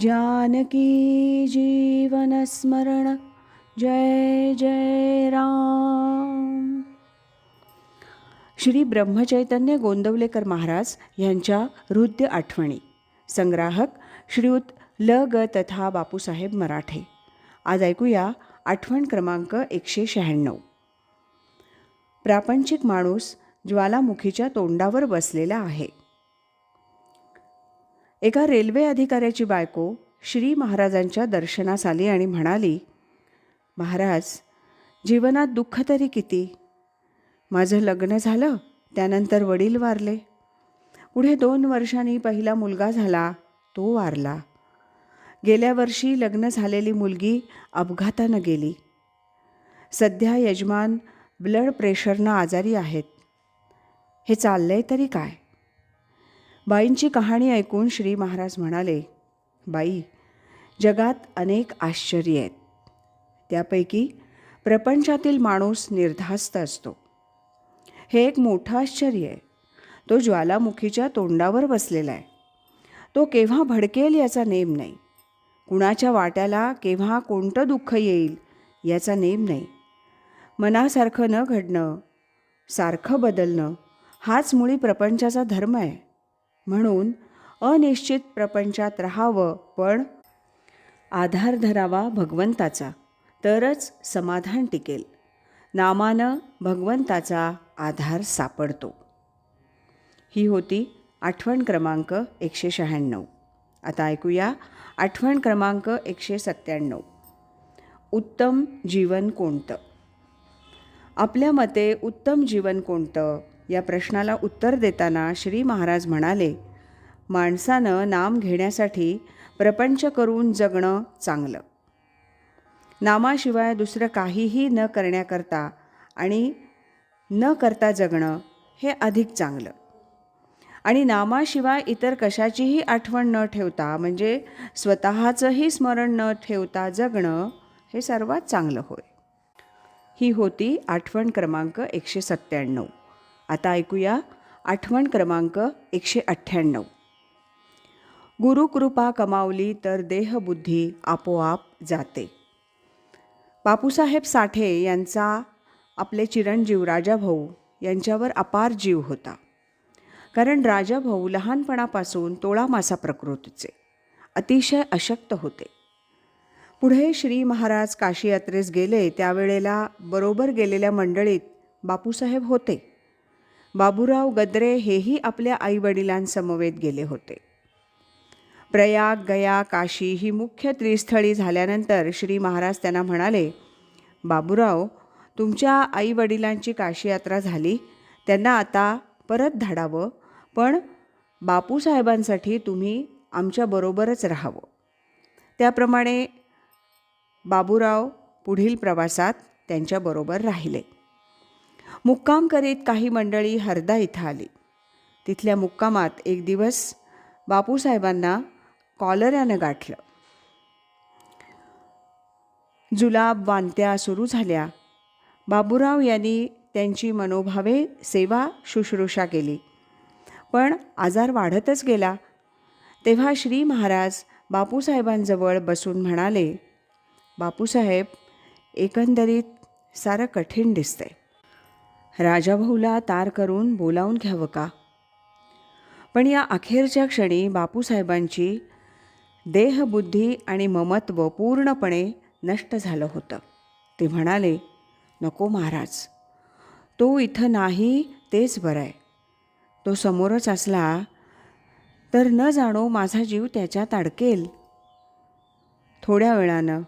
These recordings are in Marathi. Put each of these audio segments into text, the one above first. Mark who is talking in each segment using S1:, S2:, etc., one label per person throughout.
S1: जानकी जीवनस्मरण जय जय राम। श्री ब्रह्मचैतन्य गोंदवलेकर महाराज यांच्या हृदय आठवणी संग्राहक श्रीयुत ल ग तथा बापूसाहेब मराठे. आज ऐकूया आठवण क्रमांक एकशे शहाण्णव. प्रापंचिक माणूस ज्वालामुखीच्या तोंडावर बसलेला आहे. एका रेल्वे अधिकाऱ्याची बायको श्री महाराजांच्या दर्शनास आली आणि म्हणाली महाराज जीवनात दुःख तरी किती? माझं लग्न झालं त्यानंतर वडील वारले. पुढे दोन वर्षांनी पहिला मुलगा झाला तो वारला. गेल्या वर्षी लग्न झालेली मुलगी अपघातानं गेली. सध्या यजमान ब्लड प्रेशरनं आजारी आहेत. हे चाललंय तरी काय? बाईंची कहाणी ऐकून श्री महाराज म्हणाले बाई जगात अनेक आश्चर्य आहेत. त्यापैकी प्रपंचातील माणूस निर्धास्त असतो. हे एक मोठं आश्चर्य आहे. तो ज्वालामुखीच्या तोंडावर बसलेला आहे. तो केव्हा भडकेल याचा नेम नाही. कुणाच्या वाट्याला केव्हा कोणतं दुःख येईल याचा नेम नाही. मनासारखं न घडणं सारखं बदलणं हाच मुळी प्रपंचाचा धर्म आहे. म्हणून अनिश्चित प्रपंचात राहावं पण आधार धरावा भगवंताचा तरच समाधान टिकेल. नामानं भगवंताचा आधार सापडतो. ही होती आठवण क्रमांक एकशे शहाण्णव. आता ऐकूया आठवण क्रमांक एकशे सत्त्याण्णव. उत्तम जीवन कोणतं? आपल्या मते उत्तम जीवन कोणतं? या प्रश्नाला उत्तर देताना श्री महाराज म्हणाले माणसानं नाम घेण्यासाठी प्रपंच करून जगणं चांगलं. नामाशिवाय दुसरं काहीही न करण्याकरता आणि न करता जगणं हे अधिक चांगलं. आणि नामाशिवाय इतर कशाचीही आठवण न ठेवता म्हणजे स्वतःचंही स्मरण न ठेवता जगणं हे सर्वात चांगलं होय. ही होती आठवण क्रमांक एकशे सत्त्याण्णव. आता ऐकूया आठवण क्रमांक एकशे अठ्ठ्याण्णव. गुरुकृपा कमावली तर देहबुद्धी आपोआप जाते. बापूसाहेब साठे यांचा आपले चिरंजीव राजाभाऊ यांच्यावर अपार जीव होता. कारण राजाभाऊ लहानपणापासून तोळामासा प्रकृतीचे अतिशय अशक्त होते. पुढे श्री महाराज काशी यात्रेस गेले त्यावेळेला बरोबर गेलेल्या मंडळीत बापूसाहेब होते. बाबूराव गद्रे हेही आपल्या आईवडिलांसमवेत गेले होते. प्रयाग गया काशी ही मुख्य त्रिस्थळी झाल्यानंतर श्री महाराज त्यांना म्हणाले बाबूराव तुमच्या आईवडिलांची काशी यात्रा झाली. त्यांना आता परत धाडावं पण बापूसाहेबांसाठी तुम्ही आमच्याबरोबरच राहावं. त्याप्रमाणे बाबूराव पुढील प्रवासात त्यांच्याबरोबर राहिले. मुक्काम करीत काही मंडळी हरदा इथं आली. तिथल्या मुक्कामात एक दिवस बापूसाहेबांना कॉलऱ्यानं गाठलं. जुलाब वांत्या सुरू झाल्या. बाबूराव यांनी त्यांची मनोभावे सेवा शुश्रूषा केली. पण आजार वाढतच गेला. तेव्हा श्री महाराज बापूसाहेबांजवळ बसून म्हणाले बापूसाहेब एकंदरीत सारं कठीण दिसतंय. राजाभाऊला तार करून बोलावून घ्यावं का? पण या अखेरच्या क्षणी बापूसाहेबांची देहबुद्धी आणि ममत्व पूर्णपणे नष्ट झालं होतं. ते म्हणाले नको महाराज तो इथं नाही तेच बरं आहे. तो समोरच असला तर न जाणो माझा जीव त्याच्यात अडकेल. थोड्या वेळानं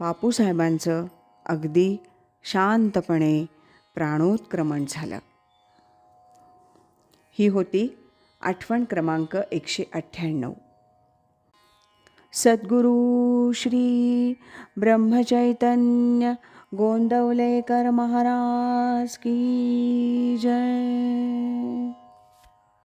S1: बापूसाहेबांचं अगदी शांतपणे प्राणोत्क्रमण झालं. ही होती आठवण क्रमांक एकशे अठ्ठ्याण्णव. सद्गुरु श्री ब्रह्मचैतन्य गोंदवलेकर महाराज की जय.